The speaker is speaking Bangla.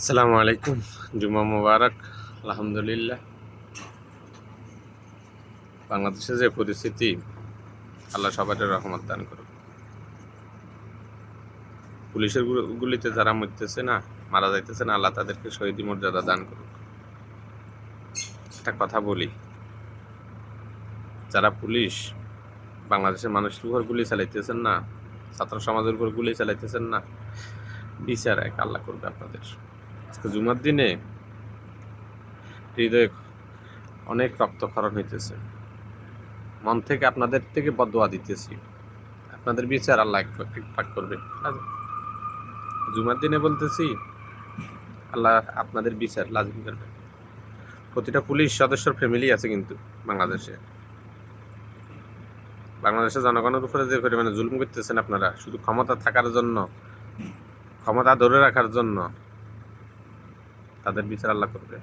আসসালামু আলাইকুম জুমা মুবারক, আলহামদুলিল্লাহ। বাংলাদেশে যে পরিস্থিতি, আল্লাহ সবার রহমত দান করুক। পুলিশের গুলিতে যারা মরতেছে না, মারা যাইতেছে না, আল্লাহ তাদেরকে শহীদ মর্যাদা দান করুক। একটা কথা বলি, যারা পুলিশ বাংলাদেশের মানুষের উপর গুলি চালাইতেছেন না, ছাত্র সমাজের উপর গুলি চালাইতেছেন না, বিচার এক আল্লাহ করবে আপনাদের। জুমার দিনে হৃদয়ে অনেক রক্তক্ষরণ হইতেছে। মন থেকে আপনাদের থেকে বদোয়া দিতেছি। আপনাদের বিচার আল্লাহ পাক করবে। জুমার দিনে বলতেছি, আল্লাহ আপনাদের বিচার লাজিম করবে। প্রতিটা পুলিশ সদস্যর ফ্যামিলি আছে কিন্তু বাংলাদেশে। বাংলাদেশের জনগণের উপরে যে পরিমাণে জুলুম করতেছেন আপনারা, শুধু ক্ষমতা থাকার জন্য, ক্ষমতা ধরে রাখার জন্য তাদের বিচার আল্লাহ করবে।